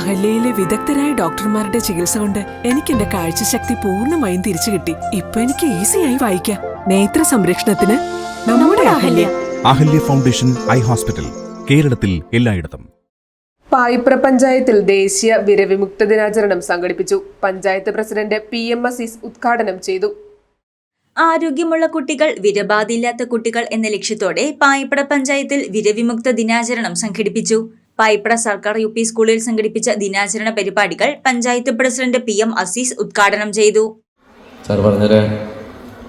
അഹല്യയിലെ വിദഗ്ധരായ ഡോക്ടർമാരുടെ ചികിത്സ കൊണ്ട് എനിക്ക് എന്റെ കാഴ്ചശക്തി പൂർണമായും തിരിച്ചു കിട്ടി. ഇപ്പൊ എനിക്ക് ഈസിയായി വായിക്കാം. നേത്ര സംരക്ഷണത്തിന് നമ്മുടെ Ahalya. Ahalya foundation eye hospital കേരളത്തിൽ എല്ലായിടത്തും. പായിപ്ര പഞ്ചായത്തിൽ ദേശീയ വിരവിമുക്ത ദിനാചരണം സംഘടിപ്പിച്ചു. Panchayat president P M Azeez ഉദ്ഘാടനം ചെയ്തു. ആരോഗ്യമുള്ള കുട്ടികൾ വിരബാധയില്ലാത്ത കുട്ടികൾ എന്ന ലക്ഷ്യത്തോടെ പായിപ്പട പഞ്ചായത്തിൽ വിരവിമുക്ത ദിനാചരണം സംഘടിപ്പിച്ചു. പായിപ്പട സർക്കാർ യു പി സ്കൂളിൽ സംഘടിപ്പിച്ച ദിനാചരണ പരിപാടികൾ panchayat president P M Azeez ഉദ്ഘാടനം ചെയ്തു. സാർ പറഞ്ഞത്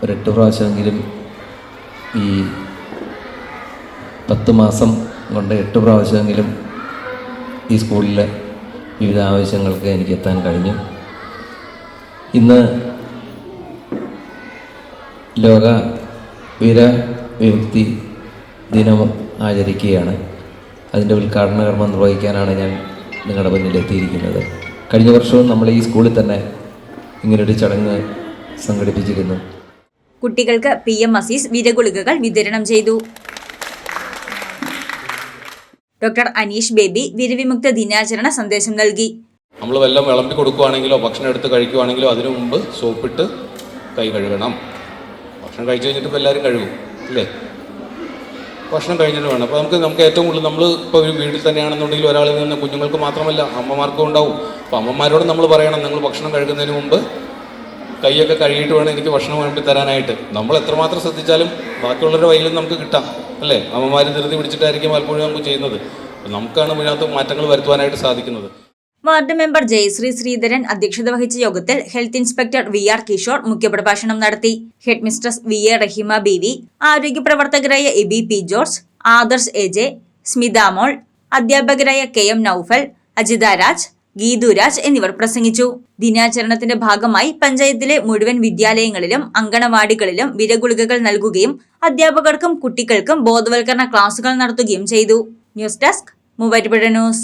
ഒരു എട്ട് പ്രാവശ്യമെങ്കിലും ഈ പത്ത് മാസം കൊണ്ട് എട്ട് പ്രാവശ്യമെങ്കിലും ഈ സ്കൂളിലെ വിവിധ ആവശ്യങ്ങൾക്ക് എനിക്ക് എത്താൻ കഴിഞ്ഞു. ഇന്ന് ലോക വിര വിമുക്തി ദിനം ആചരിക്കുകയാണ്. അതിന്റെ ഉദ്ഘാടന കർമ്മം നിർവഹിക്കാനാണ് ഞാൻ നിങ്ങളുടെ മുന്നിൽ എത്തിയിരിക്കുന്നത്. കഴിഞ്ഞ വർഷവും നമ്മൾ ഈ സ്കൂളിൽ തന്നെ ഇങ്ങനൊരു ചടങ്ങ് സംഘടിപ്പിച്ചിരുന്നു. കുട്ടികൾക്ക് പി എം അസീസ് വിരഗുളികകൾ വിതരണം ചെയ്തു. ഡോക്ടർ അനീഷ് ബേബി വിരവിമുക്ത ദിനാചരണ സന്ദേശം നൽകി. നമ്മൾ വല്ലതും വിളമ്പി കൊടുക്കുവാണെങ്കിലോ ഭക്ഷണം എടുത്ത് കഴിക്കുവാണെങ്കിലോ അതിനു മുമ്പ് സോപ്പിട്ട് കൈ കഴുകണം. ഭക്ഷണം കഴിച്ചു കഴിഞ്ഞിട്ട് എല്ലാവരും കഴുകും അല്ലേ? ഭക്ഷണം കഴിഞ്ഞിട്ട് വേണം അപ്പോൾ നമുക്ക് നമുക്ക് ഏറ്റവും കൂടുതൽ നമ്മൾ ഇപ്പോൾ ഒരു വീട്ടിൽ തന്നെയാണെന്നുണ്ടെങ്കിൽ ഒരാളിൽ നിന്ന് കുഞ്ഞുങ്ങൾക്ക് മാത്രമല്ല അമ്മമാർക്കും ഉണ്ടാവും. അപ്പോൾ അമ്മമാരോട് നമ്മൾ പറയണം നിങ്ങൾ ഭക്ഷണം കഴിക്കുന്നതിന് മുമ്പ് കൈയൊക്കെ കഴുകിയിട്ട് വേണം എനിക്ക് ഭക്ഷണം വേണ്ടി തരാനായിട്ട്. നമ്മൾ എത്രമാത്രം ശ്രദ്ധിച്ചാലും ബാക്കിയുള്ളവരുടെ വയ്യിലും നമുക്ക് കിട്ടാം അല്ലേ? അമ്മമാർ ധൃതി പിടിച്ചിട്ടായിരിക്കും പലപ്പോഴും നമുക്ക് ചെയ്യുന്നത്. നമുക്കാണ് ഇതിനകത്ത് മാറ്റങ്ങൾ വരുത്തുവാനായിട്ട് സാധിക്കുന്നത്. വാർഡ് മെമ്പർ ജയശ്രീ ശ്രീധരൻ അധ്യക്ഷത വഹിച്ച യോഗത്തിൽ health inspector V R Kishore മുഖ്യപ്രഭാഷണം നടത്തി. Headmistress V A Rahima B V ആരോഗ്യ പ്രവർത്തകരായ Aby P George Adarsh A J Smithamol അധ്യാപകരായ കെ എം നൌഫൽ അജിത രാജ് ഗീതുരാജ് എന്നിവർ പ്രസംഗിച്ചു. ദിനാചരണത്തിന്റെ ഭാഗമായി പഞ്ചായത്തിലെ മുഴുവൻ വിദ്യാലയങ്ങളിലും അങ്കണവാടികളിലും വിരഗുളികകൾ നൽകുകയും അധ്യാപകർക്കും കുട്ടികൾക്കും ബോധവൽക്കരണ ക്ലാസുകൾ നടത്തുകയും ചെയ്തു. News desk Muvattupuzha news.